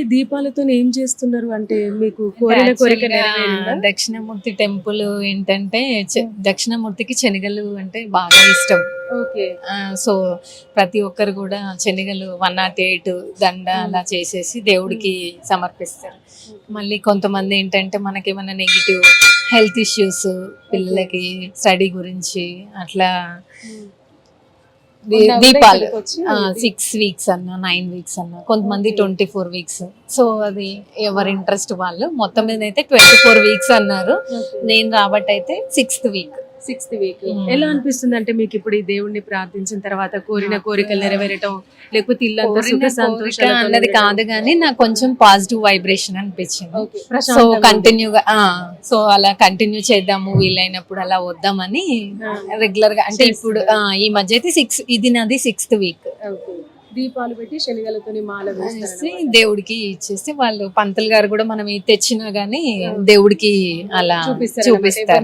ఈ దీపాలతో ఏం చేస్తున్నారు? అంటే మీకు కోరిన కోరిక దక్షిణమూర్తి టెంపుల్ ఏంటంటే దక్షిణమూర్తికి శనగలు అంటే బాగా ఇష్టం. ఓకే. సో ప్రతి ఒక్కరు కూడా శనగలు వన్ నాట్ ఎయిట్ దండ అలా చేసేసి దేవుడికి సమర్పిస్తారు. మళ్ళీ కొంతమంది ఏంటంటే మనకేమైనా నెగిటివ్ హెల్త్ ఇష్యూస్ పిల్లలకి స్టడీ గురించి అట్లా ఉన్న దీపాలు. సిక్స్ వీక్స్ అన్న నైన్ వీక్స్ అన్న కొంతమంది ట్వంటీ ఫోర్ వీక్స్ సో అది ఎవరి ఇంట్రెస్ట్ వాళ్ళు. మొత్తం మీద అయితే ట్వంటీ ఫోర్ వీక్స్ అన్నారు నేను రాబట్టి అయితే సిక్స్త్ వీక్ సిక్స్త్ వీక్. ఎలా అనిపిస్తుంది అంటే మీకు ఇప్పుడు ఈ దేవుణ్ణి ప్రార్థించిన తర్వాత కోరిన కోరికలు నెరవేరటం లేకపోతే ఇల్లంతా సుఖ సంతోషాలతో అన్నది కాదు కానీ నాకు కొంచెం పాజిటివ్ వైబ్రేషన్ అనిపించింది. సో కంటిన్యూగా సో అలా కంటిన్యూ చేద్దాము వీలైనప్పుడు అలా వద్దామని రెగ్యులర్గా అంటే ఇప్పుడు ఈ మధ్య అయితే సిక్స్ ఇది నాది సిక్స్త్ వీక్. దీపాలు పెట్టి శనిగలతోని మాల వేస్తారు దేవుడికి ఇచ్చేసి వాళ్ళు పంతులు గారు కూడా మనం తెచ్చినా గానీ దేవుడికి అలా చూపిస్తారు.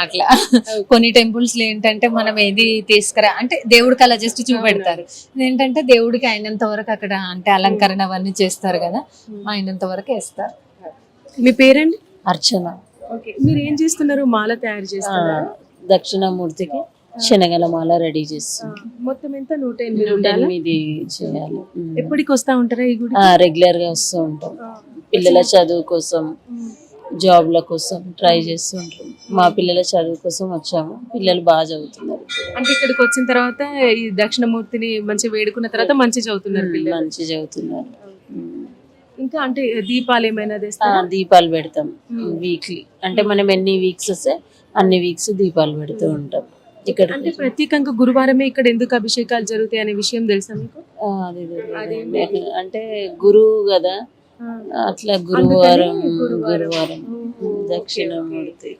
అట్లా. కొన్ని టెంపుల్స్లో ఏంటంటే మనం ఏది తీసుకురా అంటే దేవుడికి అలా జస్ట్ చూపెడతారు. ఏంటంటే దేవుడికి అయినంత వరకు అక్కడ అంటే అలంకరణ అవన్నీ చేస్తారు కదా. అయినంత వరకు వేస్తారు. మీ పేరండి? అర్చన. ఓకే. మీరు ఏం చేస్తున్నారు? మాల తయారు చేస్తున్నారు. దక్షిణామూర్తికి. శనగల మాల రెడీ చేస్తుంది మొత్తం ఎంత? నూట ఎనిమిది చేయాలి. ఎప్పటికి వస్తా ఉంటారా ఈ గుడి ఆ, రెగ్యులర్గా వస్తూ ఉంటాం. పిల్లల చదువు కోసం జాబ్ల కోసం ట్రై చేస్తూ ఉంటాం. మా పిల్లల చదువు కోసం వచ్చాము. పిల్లలు బాగా చదువుతున్నారు. అంటే ఇక్కడికి వచ్చిన తర్వాత ఈ దక్షిణమూర్తిని మంచి వేడుకున్న తర్వాత మంచి చదువుతున్నారు పిల్లలు. మంచి చదువుతున్నారు. ఇంకా అంటే దీపాలు ఏమైనా దీపాలు పెడతాం వీక్లీ అంటే మనం ఎన్ని వీక్స్ వస్తే అన్ని వీక్స్ దీపాలు పెడుతూ ఉంటాం. ఇక్కడ అంటే ప్రత్యేకంగా గురువారమే ఇక్కడ ఎందుకు అభిషేకాలు జరుగుతాయి అనే విషయం తెలుసా మీకు. అంటే గురువు కదా అట్లా గురువారం గురువారం. గురువారం దక్షిణామూర్తి